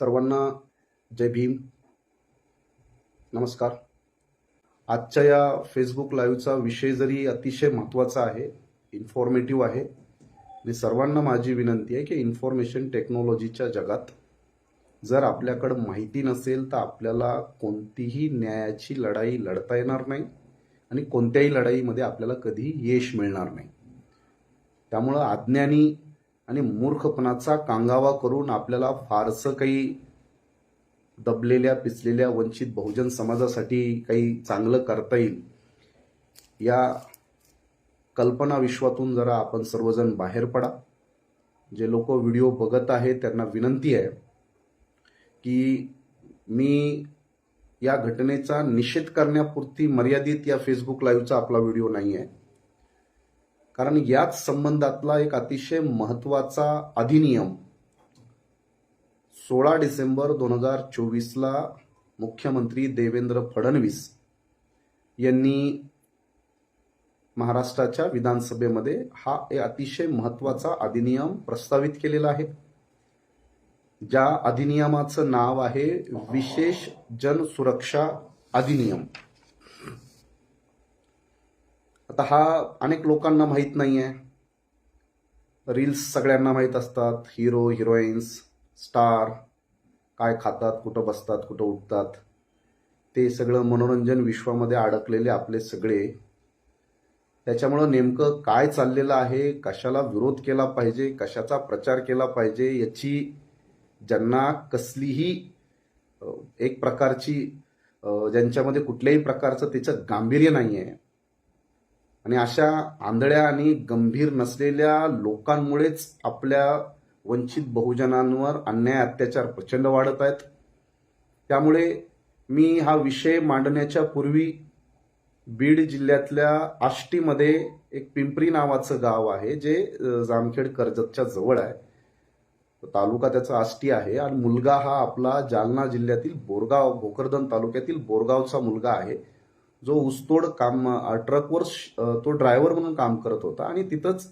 सर्वांना जय भीम. नमस्कार. आजच्या या फेसबुक लाईव्हचा विषय जरी अतिशय महत्त्वाचा आहे इन्फॉर्मेटिव्ह आहे आणि सर्वांना माझी विनंती आहे की इन्फॉर्मेशन टेक्नॉलॉजीच्या जगात जर आपल्याकडं माहिती नसेल तर आपल्याला कोणतीही न्यायाची लढाई लढता येणार नाही आणि कोणत्याही लढाईमध्ये आपल्याला कधी यश मिळणार नाही. त्यामुळं अज्ञानी आणि मूर्खपणाचा कांगावा करून आपल्याला फारसं काही दबलेल्या पिचलेल्या वंचित बहुजन समाजासाठी काही चांगलं करता येईल या कल्पना विश्वातून जरा आपण सर्वजण बाहेर पडा. जे लोक व्हिडिओ बघत आहे त्यांना विनंती आहे की मी या घटनेचा निषेध करण्यापुरती मर्यादित या फेसबुक लाईव्हचा आपला व्हिडिओ नाही आहे कारण याच संबंधातला एक अतिशय महत्त्वाचा अधिनियम सोळा डिसेंबर दोन हजार चोवीसला मुख्यमंत्री देवेंद्र फडणवीस यांनी महाराष्ट्राच्या विधानसभेमध्ये हा एक अतिशय महत्त्वाचा अधिनियम प्रस्तावित केलेला आहे. ज्या अधिनियमाचं नाव आहे विशेष जनसुरक्षा अधिनियम. आता हा अनेक लोकांना माहीत नाही आहे रील्स सगळ्यांना माहीत असतात. हिरो हिरोईन्स स्टार काय खातात कुठं बसतात कुठं उठतात. ते सगळं मनोरंजन विश्वामध्ये अडकलेले आपले सगळे. त्याच्यामुळं नेमकं काय चाललेलं आहे कशाला विरोध केला पाहिजे कशाचा प्रचार केला पाहिजे याची ज्यांना कसलीही एक प्रकारची ज्यांच्यामध्ये कुठल्याही प्रकारचं त्याचं गांभीर्य नाही आहे आणि अशा आंधळ्या आणि गंभीर नसलेल्या लोकांमुळेच आपल्या वंचित बहुजनांवर अन्याय अत्याचार प्रचंड वाढत आहेत. त्यामुळे मी हा विषय मांडण्याच्या पूर्वी बीड जिल्ह्यातल्या आष्टीमध्ये एक पिंपरी नावाचं गाव आहे जे जामखेड कर्जतच्या जवळ आहे. तालुका त्याचा आष्टी आहे आणि मुलगा हा आपला जालना जिल्ह्यातील बोरगाव भोकरदन तालुक्यातील बोरगावचा मुलगा आहे. जो ऊसतोड काम ट्रकवर श- तो ड्रायव्हर म्हणून काम करत होता आणि तिथंच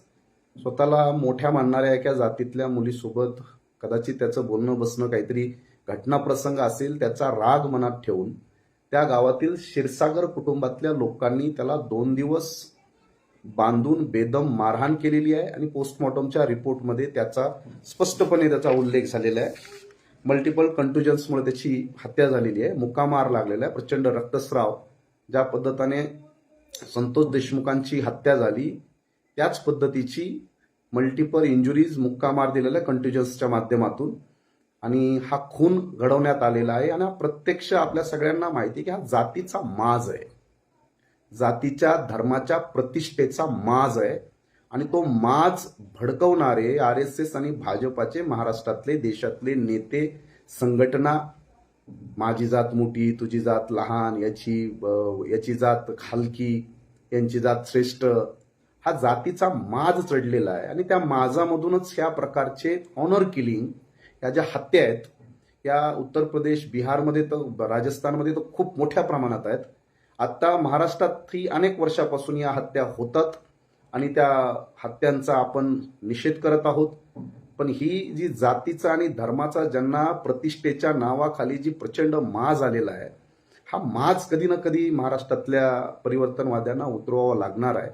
स्वतःला मोठ्या मानणाऱ्या एका जातीतल्या मुलीसोबत कदाचित त्याचं बोलणं बसणं काहीतरी घटनाप्रसंग असेल त्याचा राग मनात ठेवून त्या गावातील क्षीरसागर कुटुंबातल्या लोकांनी त्याला दोन दिवस बांधून बेदम मारहाण केलेली आहे आणि पोस्टमॉर्टमच्या रिपोर्टमध्ये त्याचा स्पष्टपणे त्याचा उल्लेख झालेला आहे. मल्टिपल कंटुजन्समुळे त्याची हत्या झालेली आहे मुक्कामार लागलेला आहे प्रचंड रक्तस्राव ज्या पद्धतीने संतोष देशमुखांची हत्या झाली त्याच पद्धतीची मल्टिपल इंजुरीज मुक्कामार दिलेल्या कंटिजन्सच्या माध्यमातून आणि हा खून घडवण्यात आलेला आहे आणि हा प्रत्यक्ष आपल्या सगळ्यांना माहिती की हा जातीचा माज आहे. जातीच्या धर्माच्या प्रतिष्ठेचा माज आहे आणि तो माज भडकवणारे आर एस एस आणि भाजपाचे महाराष्ट्रातले देशातले नेते संघटना माझी जात मोठी तुझी जात लहान याची याची जात खालकी यांची जात श्रेष्ठ. हा जातीचा माज चढलेला आहे. आणि त्या माजामधूनच ह्या प्रकारचे ऑनर किलिंग या ज्या हत्या आहेत या उत्तर प्रदेश बिहारमध्ये तर राजस्थानमध्ये तर खूप मोठ्या प्रमाणात आहेत. आत्ता महाराष्ट्रातही अनेक वर्षापासून या हत्या होतात. आणि त्या हत्यांचा आपण निषेध करत आहोत. पण ही जी जातीचा आणि धर्माचा ज्यांना प्रतिष्ठेच्या नावाखाली जी प्रचंड माज आलेला आहे हा माज कधी ना कधी महाराष्ट्रातल्या परिवर्तनवाद्यांना उतरवावा लागणार आहे.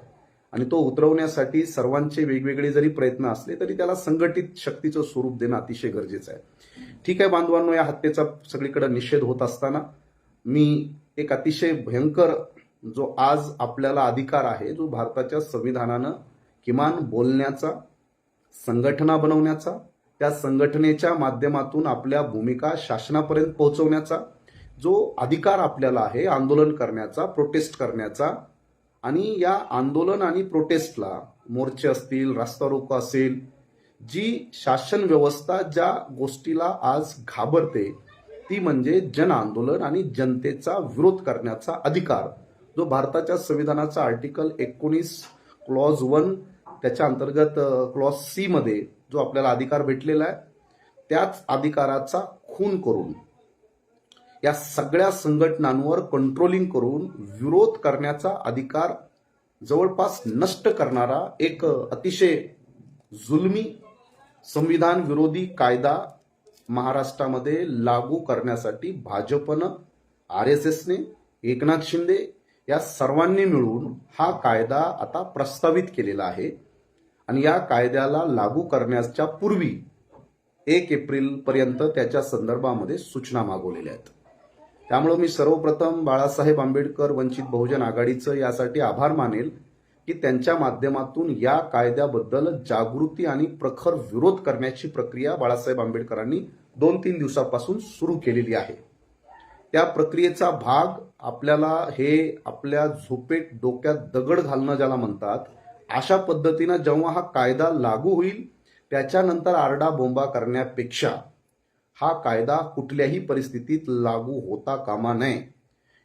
आणि तो उतरवण्यासाठी सर्वांचे वेगवेगळे जरी प्रयत्न असले तरी त्याला संघटित शक्तीचं स्वरूप देणं अतिशय गरजेचं आहे. ठीक आहे बांधवांनो या हत्येचा सगळीकडे निषेध होत असताना मी एक अतिशय भयंकर जो आज आपल्याला अधिकार आहे जो भारताच्या संविधानानं किमान बोलण्याचा संघटना बनवण्याचा त्या संघटनेच्या माध्यमातून आपल्या भूमिका शासनापर्यंत पोहोचवण्याचा जो अधिकार आपल्याला आहे आंदोलन करण्याचा प्रोटेस्ट करण्याचा आणि या आंदोलन आणि प्रोटेस्टला मोर्चे असतील रास्ता रोको असेल जी शासन व्यवस्था ज्या गोष्टीला आज घाबरते ती म्हणजे जन आंदोलन आणि जनतेचा विरोध करण्याचा अधिकार जो भारताच्या संविधानाचा आर्टिकल एकोणीस क्लॉज वन त्याच्या अंतर्गत क्लॉज सी मध्ये जो आपल्याला अधिकार भेटलेला आहे त्याच अधिकाराचा खून करून या सगळ्या संघटनांवर कंट्रोलिंग करून विरोध करण्याचा अधिकार जवळपास नष्ट करणारा एक अतिशय जुलमी संविधान विरोधी कायदा महाराष्ट्रामध्ये लागू करण्यासाठी भाजपनं आर एस एसने एकनाथ शिंदे या सर्वांनी मिळून हा कायदा आता प्रस्तावित केलेला आहे. आणि या कायद्याला लागू करण्याच्या पूर्वी एक एप्रिल पर्यंत त्याच्या संदर्भामध्ये सूचना मागवलेल्या आहेत. त्यामुळं मी सर्वप्रथम बाळासाहेब आंबेडकर वंचित बहुजन आघाडीचं यासाठी आभार मानेल की त्यांच्या माध्यमातून या कायद्याबद्दल जागृती आणि प्रखर विरोध करण्याची प्रक्रिया बाळासाहेब आंबेडकरांनी दोन तीन दिवसापासून सुरू केलेली आहे. त्या प्रक्रियेचा भाग आपल्याला हे आपल्या झोपेत डोक्यात दगड घालणं ज्याला म्हणतात अशा पद्धतीनं जेव्हा हा कायदा लागू होईल त्याच्यानंतर आरडा बोंबा करण्यापेक्षा हा कायदा कुठल्याही परिस्थितीत लागू होता कामा नये.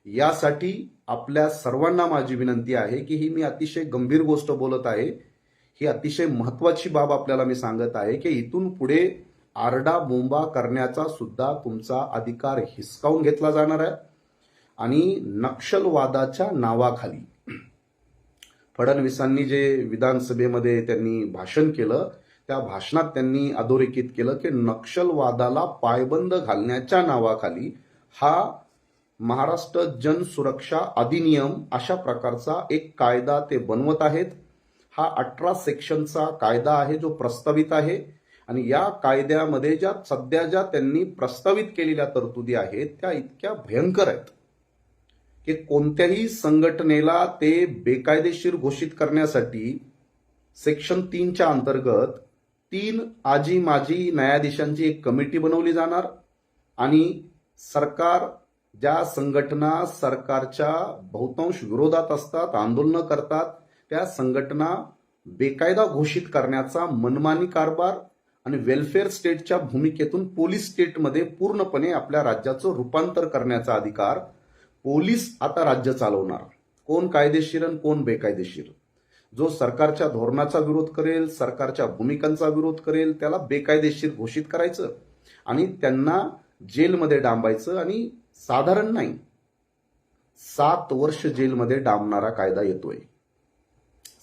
यासाठी आपल्या सर्वांना माझी विनंती आहे की ही मी अतिशय गंभीर गोष्ट बोलत आहे. ही अतिशय महत्वाची बाब आपल्याला मी सांगत आहे की इथून पुढे आरडा बोंबा करण्याचा सुद्धा तुमचा अधिकार हिसकावून घेतला जाणार आहे. आणि नक्षलवादाच्या नावाखाली फडणवीसांनी जे विधानसभेमध्ये त्यांनी भाषण केलं त्या भाषणात त्यांनी अधोरेखित केलं की नक्षलवादाला पायबंद घालण्याच्या नावाखाली हा महाराष्ट्र जन सुरक्षा अधिनियम अशा प्रकारचा एक कायदा ते बनवत आहेत. हा अठरा सेक्शनचा कायदा आहे जो प्रस्तावित आहे. आणि या कायद्यामध्ये ज्या सध्या ज्या त्यांनी प्रस्तावित केलेल्या तरतुदी आहेत त्या इतक्या भयंकर आहेत. की कोणत्याही संघटनेला ते बेकायदेशीर घोषित करण्यासाठी सेक्शन तीनच्या अंतर्गत तीन आजी माजी न्यायाधीशांची एक कमिटी बनवली जाणार आणि सरकार ज्या संघटना सरकारच्या बहुतांश विरोधात असतात आंदोलनं करतात त्या संघटना बेकायदा घोषित करण्याचा मनमानी कारभार आणि वेलफेअर स्टेटच्या भूमिकेतून पोलीस स्टेटमध्ये पूर्णपणे आपल्या राज्याचं रूपांतर करण्याचा अधिकार पोलीस आता राज्य चालवणार. कोण कायदेशीर आणि कोण बेकायदेशीर? जो सरकारच्या धोरणाचा विरोध करेल सरकारच्या भूमिकांचा विरोध करेल त्याला बेकायदेशीर घोषित करायचं आणि त्यांना जेलमध्ये डांबायचं आणि साधारण नाही सात वर्ष जेलमध्ये डांबणारा कायदा येतोय.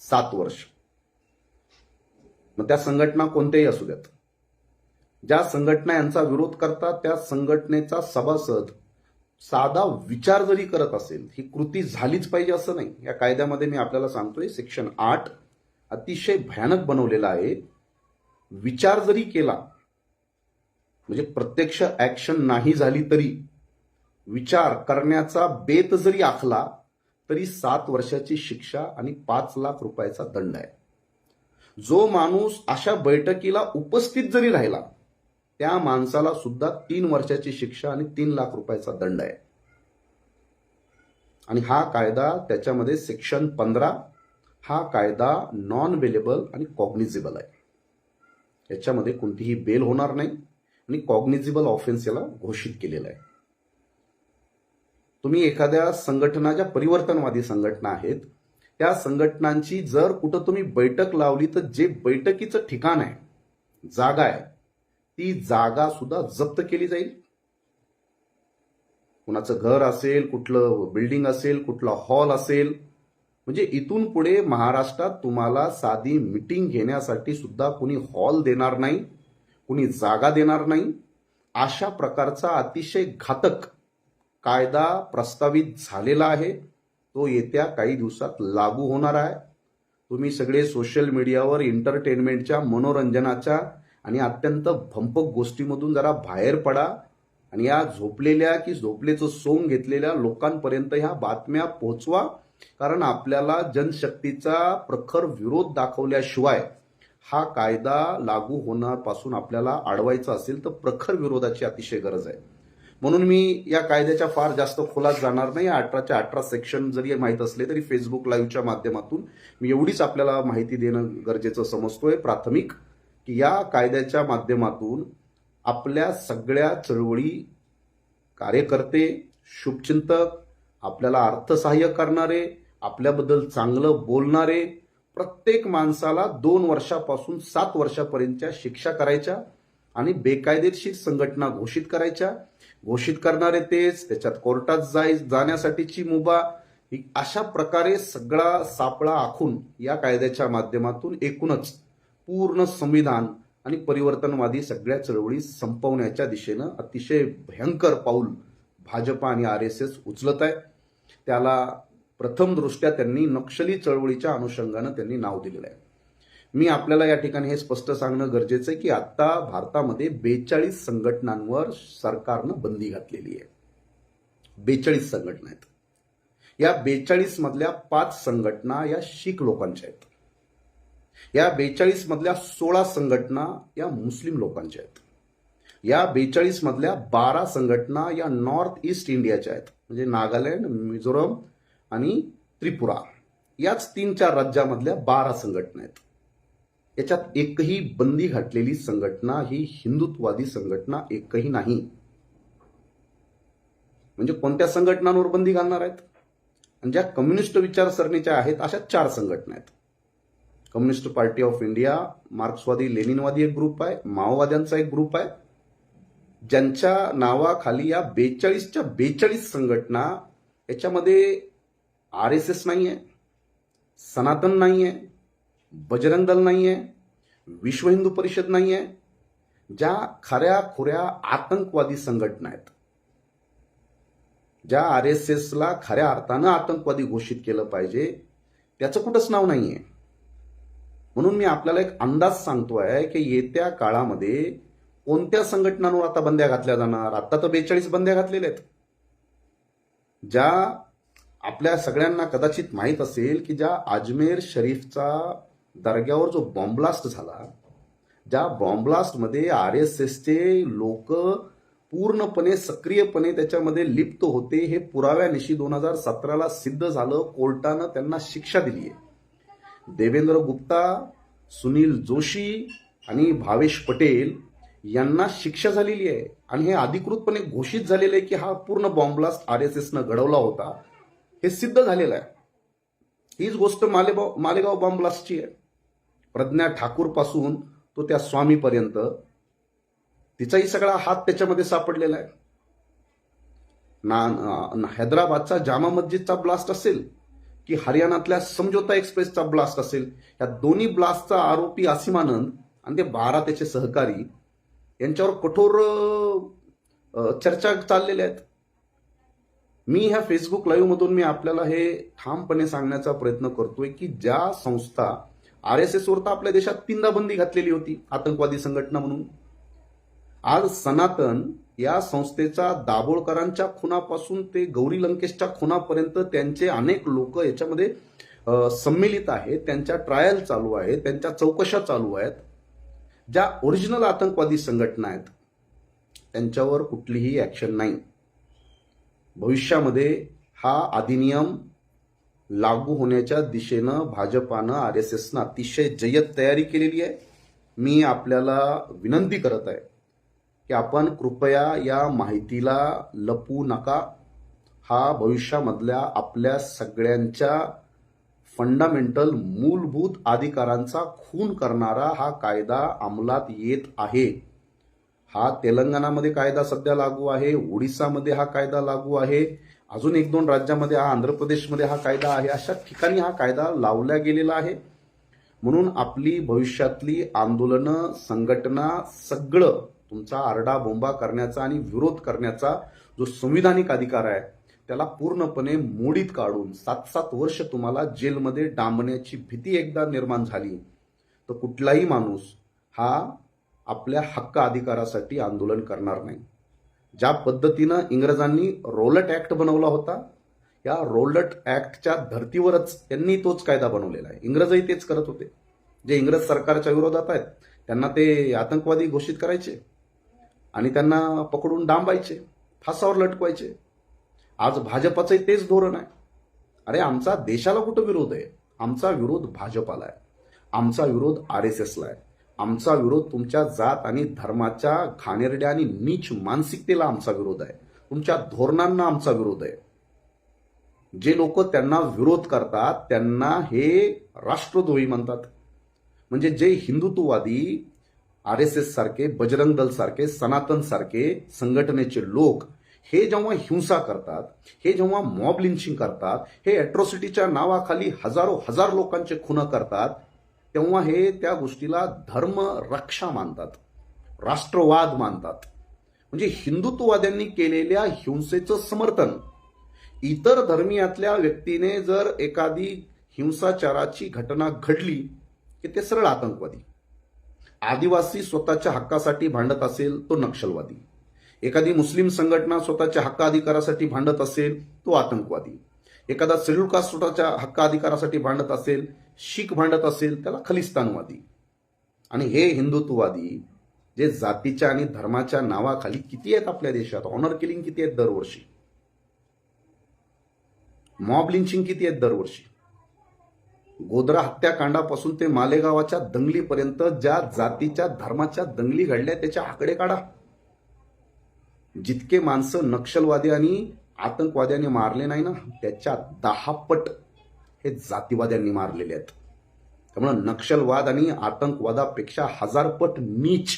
सात वर्ष. मग त्या संघटना कोणत्याही असू द्यात. ज्या संघटना यांचा विरोध करतात त्या संघटनेचा सभासद साधा विचार जरी करत असेल ही कृती झालीच पाहिजे असं नाही. या कायद्यामध्ये मी आपल्याला सांगतोय सेक्शन आठ अतिशय भयानक बनवलेला आहे. विचार जरी केला म्हणजे प्रत्यक्ष ऍक्शन नाही झाली तरी विचार करण्याचा बेत जरी आखला तरी सात वर्षाची शिक्षा आणि पाच लाख रुपयाचा दंड आहे. जो माणूस अशा बैठकीला उपस्थित जरी राहिला त्या माणसाला सुद्धा तीन वर्षाची शिक्षा आणि तीन लाख रुपयाचा दंड आहे. आणि हा कायदा त्याच्यामध्ये सेक्शन पंधरा हा कायदा नॉन बेलेबल आणि कॉग्निझिबल आहे. याच्यामध्ये कोणतीही बेल होणार नाही आणि कॉग्निझिबल ऑफेन्स याला घोषित केलेला आहे. तुम्ही एखाद्या संघटना ज्या परिवर्तनवादी संघटना आहेत त्या संघटनांची जर कुठं तुम्ही बैठक लावली तर जे बैठकीचं ठिकाण आहे जागा आहे ती जागा सुद्धा जप्त केली जाईल. कुणाचं घर असेल कुठलं बिल्डिंग असेल कुठला हॉल असेल म्हणजे इथून पुढे महाराष्ट्रात तुम्हाला साधी मिटिंग घेण्यासाठी सुद्धा कुणी हॉल देणार नाही कुणी जागा देणार नाही. अशा प्रकारचा अतिशय घातक कायदा प्रस्तावित झालेला आहे. तो येत्या काही दिवसात लागू होणार आहे. तुम्ही सगळे सोशल मीडियावर एंटरटेनमेंटच्या मनोरंजनाच्या आणि अत्यंत भंपक गोष्टीमधून जरा बाहेर पडा आणि या झोपलेल्या की झोपलेचं सोंग घेतलेल्या लोकांपर्यंत ह्या बातम्या पोहोचवा. कारण आपल्याला जनशक्तीचा प्रखर विरोध दाखवल्याशिवाय हा कायदा लागू होण्यापासून आपल्याला अडवायचा असेल तर प्रखर विरोधाची अतिशय गरज आहे. म्हणून मी या कायद्याच्या फार जास्त खोलात जाणार नाही. अठराच्या अठरा सेक्शन जरी माहीत असले तरी फेसबुक लाईव्हच्या माध्यमातून मी एवढीच आपल्याला माहिती देणं गरजेचं समजतोय प्राथमिक. की या कायद्याच्या माध्यमातून आपल्या सगळ्या चळवळी कार्यकर्ते शुभचिंतक आपल्याला अर्थसहाय्य करणारे आपल्याबद्दल चांगलं बोलणारे प्रत्येक माणसाला दोन वर्षापासून सात वर्षापर्यंतच्या शिक्षा करायच्या आणि बेकायदेशीर संघटना घोषित करायच्या. घोषित करणारे तेच त्याच्यात कोर्टात जाय जाण्यासाठीची मुभा अशा प्रकारे सगळा सापळा आखून या कायद्याच्या माध्यमातून एकूणच पूर्ण संविधान आणि परिवर्तनवादी सगळ्या चळवळी संपवण्याच्या दिशेनं अतिशय भयंकर पाऊल भाजपा आणि आर एस एस उचलत आहे. त्याला प्रथम दृष्ट्या त्यांनी नक्षली चळवळीच्या अनुषंगानं त्यांनी नाव दिलेलं आहे. मी आपल्याला या ठिकाणी हे स्पष्ट सांगणं गरजेचं आहे की आता भारतामध्ये बेचाळीस संघटनांवर सरकारनं बंदी घातलेली आहे. बेचाळीस संघटना आहेत. या बेचाळीस मधल्या पाच संघटना या शीख लोकांच्या आहेत. या बेचाळीस मधल्या सोळा संघटना या मुस्लिम लोकांच्या आहेत. या बेचाळीस मधल्या बारा संघटना या नॉर्थ ईस्ट इंडियाच्या आहेत. म्हणजे नागालँड मिझोरम आणि त्रिपुरा. याच तीन चार राज्यामधल्या बारा संघटना आहेत. याच्यात एकही बंदी घातलेली संघटना ही हिंदुत्ववादी संघटना एकही नाही. म्हणजे कोणत्या संघटनांवर बंदी घालणार आहेत? आणि ज्या कम्युनिस्ट विचारसरणीच्या आहेत अशा चार संघटना आहेत. कम्युनिस्ट पार्टी ऑफ इंडिया मार्क्सवादी लेनिनवादी एक ग्रुप आहे माओवाद्यांचा एक ग्रुप आहे. ज्यांच्या नावाखाली या बेचाळीसच्या बेचाळीस संघटना याच्यामध्ये आर एस एस नाही आहे सनातन नाही आहे बजरंग दल नाही आहे विश्व हिंदू परिषद नाही आहे ज्या खऱ्या खुऱ्या आतंकवादी संघटना आहेत. ज्या आर एस एसला खऱ्या अर्थानं आतंकवादी घोषित केलं पाहिजे त्याचं कुठंच नाव नाही आहे म्हणून मी आपल्याला एक अंदाज सांगतोय की येत्या काळामध्ये कोणत्या संघटनांवर आता बंद्या घातल्या जाणार? आता तर बेचाळीस बंद्या घातलेल्या आहेत. ज्या आपल्या सगळ्यांना कदाचित माहीत असेल की ज्या अजमेर शरीफचा दर्ग्यावर जो बॉम्बलास्ट झाला ज्या बॉम्बलास्टमध्ये आर एस एसचे लोक पूर्णपणे सक्रियपणे त्याच्यामध्ये लिप्त होते हे पुराव्यानिशी दोन हजार सतराला सिद्ध झालं. कोर्टानं त्यांना शिक्षा दिली आहे देवेंद्र गुप्ता सुनील जोशी आणि भावेश पटेल यांना शिक्षा झालेली आहे. आणि हे अधिकृतपणे घोषित झालेलं आहे की हा पूर्ण बॉम्बलास्ट आर एस एसनं घडवला होता. हे सिद्ध झालेलं आहे. हीच गोष्ट मालेगाव मालेगाव बॉम्बलास्टची आहे. प्रज्ञा ठाकूरपासून तो त्या स्वामीपर्यंत. तिचाही सगळा हात त्याच्यामध्ये सापडलेला आहे. ना हैदराबादचा जामा मस्जिदचा ब्लास्ट असेल की हरियाणातल्या समझोता एक्सप्रेसचा ब्लास्ट असेल या दोन्ही ब्लास्टचा आरोपी आसिम आनंद आणि ते बारा त्याचे सहकारी यांच्यावर कठोर चर्चा चाललेल्या आहेत. मी ह्या फेसबुक लाईव्ह मधून मी आपल्याला हे ठामपणे सांगण्याचा प्रयत्न करतोय की ज्या संस्था आर एस एस वर तर आपल्या देशात तीनदा बंदी घातलेली होती आतंकवादी संघटना म्हणून. आज सनातन या संस्थेचा दाभोळकरांच्या खुनापासून ते गौरी लंकेशच्या खुनापर्यंत त्यांचे अनेक लोक याच्यामध्ये अ, संमिलित आहेत. त्यांच्या ट्रायल चालू आहेत. त्यांच्या चौकशा चालू आहेत. ज्या ओरिजिनल आतंकवादी संघटना आहेत त्यांच्यावर कुठलीही ॲक्शन नाही. भविष्यामध्ये हा अधिनियम लागू होण्याच्या दिशेनं भाजपानं आर एस एसनं अतिशय जय्यत तयारी केलेली आहे. मी आपल्याला विनंती करत आहे की आपण कृपया या माहितीला लपू नका. हा भविष्यामधल्या आपल्या सगळ्यांच्या फंडामेंटल मूलभूत अधिकारांचा खून करणारा हा कायदा अंमलात येत आहे. हा तेलंगणामध्ये कायदा सध्या लागू आहे ओडिसामध्ये हा कायदा लागू आहे अजून एक दोन राज्यामध्ये हा आंध्र प्रदेशमध्ये हा कायदा आहे. अशा ठिकाणी हा कायदा लावला गेलेला आहे. म्हणून आपली भविष्यातली आंदोलनं संघटना सगळं तुमचा आरडाबोंबा करण्याचा आणि विरोध करण्याचा जो संविधानिक अधिकार आहे त्याला पूर्णपणे मोडीत काढून सात सात वर्ष तुम्हाला जेलमध्ये डांबण्याची भीती एकदा निर्माण झाली तर कुठलाही माणूस हा आपल्या हक्क अधिकारासाठी आंदोलन करणार नाही. ज्या पद्धतीनं इंग्रजांनी रोलट ऍक्ट बनवला होता या रोलट ऍक्टच्या धर्तीवरच त्यांनी तोच कायदा बनवलेला आहे. इंग्रजही तेच करत होते. जे इंग्रज सरकारच्या विरोधात आहेत त्यांना ते आतंकवादी घोषित करायचे. आणि त्यांना पकडून डांबायचे फासावर लटकवायचे. आज भाजपाचंही तेच धोरण आहे. अरे आमचा देशाला कुठं विरोध आहे? आमचा विरोध भाजपाला आहे. आमचा विरोध आर एस एसला आहे. आमचा विरोध तुमच्या जात आणि धर्माच्या घाणेरड्या आणि नीच मानसिकतेला आमचा विरोध आहे. तुमच्या धोरणांना आमचा विरोध आहे. जे लोक त्यांना विरोध करतात त्यांना हे राष्ट्रद्रोही म्हणतात. म्हणजे जे हिंदुत्ववादी आर एस एस सारखे बजरंग दल सारखे सनातन सारखे संघटनेचे लोक हे जेव्हा हिंसा करतात हे जेव्हा मॉब लिंचिंग करतात हे अॅट्रॉसिटीच्या नावाखाली हजारो हजार लोकांचे खुनं करतात तेव्हा हे त्या गोष्टीला धर्म रक्षा मानतात राष्ट्रवाद मानतात. म्हणजे हिंदुत्ववाद्यांनी केलेल्या हिंसेचं समर्थन. इतर धर्मीयातल्या व्यक्तीने जर एखादी हिंसाचाराची घटना घडली की ते सरळ आतंकवादी. आदिवासी स्वतःच्या हक्कासाठी भांडत असेल तो नक्षलवादी. एखादी मुस्लिम संघटना स्वतःच्या हक्क अधिकारासाठी भांडत असेल तो आतंकवादी. एखादा शेड्यूल कास्ट स्वतःच्या हक्क अधिकारासाठी भांडत असेल शीख भांडत असेल त्याला खलिस्तानवादी. आणि हे हिंदुत्ववादी जे जातीच्या आणि धर्माच्या नावाखाली किती आहेत आपल्या देशात? ऑनर किलिंग किती आहेत दरवर्षी? मॉब लिंचिंग किती आहेत दरवर्षी? गोधरा हत्याकांडापासून ते मालेगावाच्या दंगलीपर्यंत ज्या जातीच्या धर्माच्या दंगली घडल्या त्याच्या आकडे काढा. जितके माणसं नक्षलवादी आणि आतंकवाद्यांनी मारले नाही ना त्याच्या दहा पट हे जातीवाद्यांनी मारलेले आहेत. त्यामुळे नक्षलवाद आणि आतंकवादापेक्षा हजार पट नीच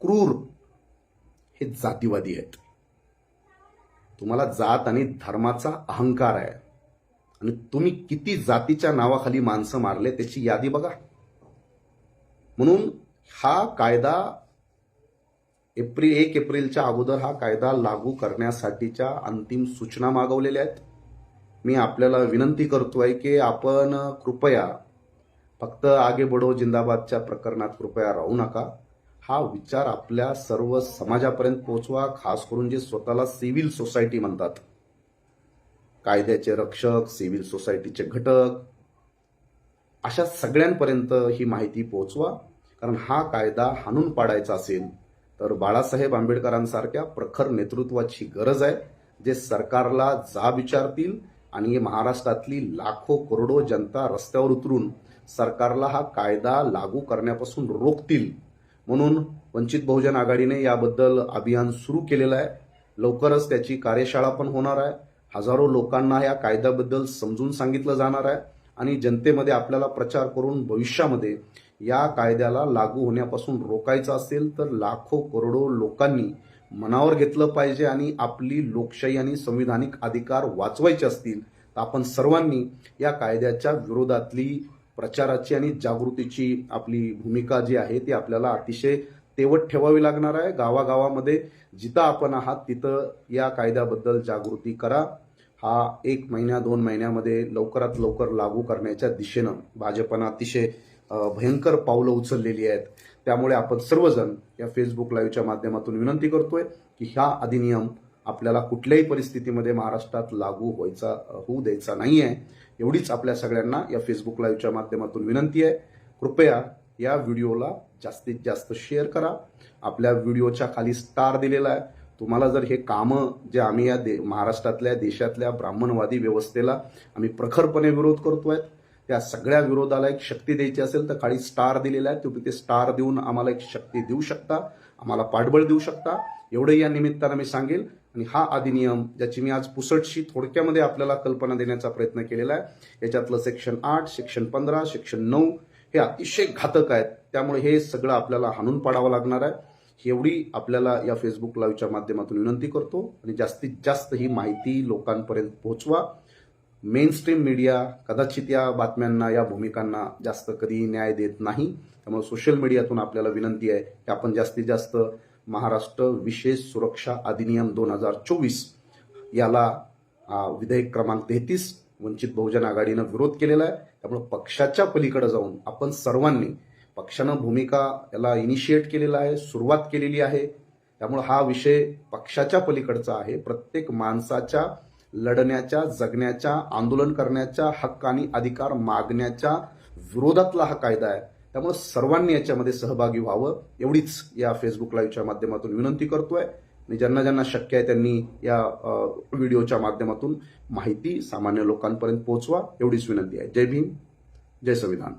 क्रूर हे जातीवादी आहेत. तुम्हाला जात आणि धर्माचा अहंकार आहे. आणि तुम्ही किती जातीच्या नावाखाली माणसं मारले त्याची यादी बघा. म्हणून हा कायदा एप्रिल एक एप्रिलच्या अगोदर हा कायदा लागू करण्यासाठीच्या अंतिम सूचना मागवलेल्या आहेत. मी आपल्याला विनंती करतोय की आपण कृपया फक्त आगे बडो जिंदाबादच्या प्रकरणात कृपया राहू नका. हा विचार आपल्या सर्व समाजापर्यंत पोहोचवा खास करून जे स्वतःला सिव्हिल सोसायटी म्हणतात. कायद्याचे रक्षक सिव्हिल सोसायटीचे घटक अशा सगळ्यांपर्यंत ही माहिती पोहोचवा. कारण हा कायदा हाणून पाडायचा असेल तर बाळासाहेब आंबेडकरांसारख्या प्रखर नेतृत्वाची गरज आहे जे सरकारला जा विचारतील आणि महाराष्ट्रातली लाखो करोडो जनता रस्त्यावर उतरून सरकारला हा कायदा लागू करण्यापासून रोखतील. म्हणून वंचित बहुजन आघाडीने याबद्दल अभियान सुरू केलेलं आहे. लवकरच त्याची कार्यशाळा पण होणार आहे. हजारो लोकांना या कायद्याबद्दल समजून सांगितलं जाणार आहे आणि जनतेमध्ये आपल्याला प्रचार करून भविष्यामध्ये या कायद्याला लागू होण्यापासून रोखायचं असेल तर लाखो करोडो लोकांनी मनावर घेतलं पाहिजे आणि आपली लोकशाही आणि संविधानिक अधिकार वाचवायचे असतील तर आपण सर्वांनी या कायद्याच्या विरोधातली प्रचाराची आणि जागृतीची आपली भूमिका जी आहे ती आपल्याला अतिशय तेवट ठेवावी लागणार आहे. गावागावामध्ये जिथं आपण आहात तिथं या कायद्याबद्दल जागृती करा. हा एक महिन्या दोन महिन्यामध्ये लवकरात लवकर लागू करण्याच्या दिशेनं भाजपनं अतिशय भयंकर पावलं उचललेली आहेत. त्यामुळे आपण सर्वजण या फेसबुक लाईव्हच्या माध्यमातून विनंती करतोय की ह्या अधिनियम आपल्याला कुठल्याही परिस्थितीमध्ये महाराष्ट्रात लागू व्हायचा होऊ द्यायचा नाही आहे एवढीच आपल्या सगळ्यांना या फेसबुक लाईव्हच्या माध्यमातून विनंती आहे. कृपया या व्हिडिओला जास्तीत जास्त शेअर करा. आपल्या व्हिडिओच्या खाली स्टार दिलेला आहे. तुम्हाला जर हे कामं जे आम्ही या दे महाराष्ट्रातल्या देशातल्या ब्राह्मणवादी व्यवस्थेला आम्ही प्रखरपणे विरोध करतोय त्या सगळ्या विरोधाला एक शक्ती द्यायची असेल तर खाली स्टार दिलेला आहे. तुम्ही ते स्टार देऊन आम्हाला एक शक्ती देऊ शकता आम्हाला पाठबळ देऊ शकता. एवढं या निमित्तानं मी सांगेल. आणि हा अधिनियम ज्याची मी आज पुसटशी थोडक्यामध्ये आपल्याला कल्पना देण्याचा प्रयत्न केलेला आहे याच्यातलं सेक्शन आठ सेक्शन पंधरा सेक्शन नऊ हे अतिशय घातक आहेत. त्यामुळे हे सगळं आपल्याला हाणून पाडावं लागणार आहे. एवढी आपल्याला या फेसबुक लाईव्हच्या माध्यमातून विनंती करतो आणि जास्तीत जास्त ही माहिती लोकांपर्यंत पोहोचवा. मेन स्ट्रीम मीडिया कदाचित या बातम्यांना या भूमिकांना जास्त कधी न्याय देत नाही. त्यामुळे सोशल मीडियातून आपल्याला विनंती आहे की आपण जास्तीत जास्त महाराष्ट्र विशेष सुरक्षा अधिनियम दोन हजार चोवीस याला विधेयक क्रमांक तेहतीस वंचित बहुजन आघाडीनं विरोध केलेला आहे. त्यामुळे पक्षाच्या पलीकडे जाऊन आपण सर्वांनी पक्षानं भूमिका याला इनिशिएट केलेला आहे सुरुवात केलेली आहे. त्यामुळं हा विषय पक्षाच्या पलीकडचा आहे. प्रत्येक माणसाच्या लढण्याच्या जगण्याच्या आंदोलन करण्याच्या हक्क आणि अधिकार मागण्याच्या विरोधातला हा कायदा आहे. त्यामुळे सर्वांनी याच्यामध्ये सहभागी व्हावं. एवढीच या फेसबुक लाईव्हच्या माध्यमातून विनंती करतोय. आणि ज्यांना ज्यांना शक्य आहे त्यांनी या व्हिडिओच्या माध्यमातून माहिती सामान्य लोकांपर्यंत पोहोचवा. एवढीच विनंती आहे. जय भीम. जय संविधान.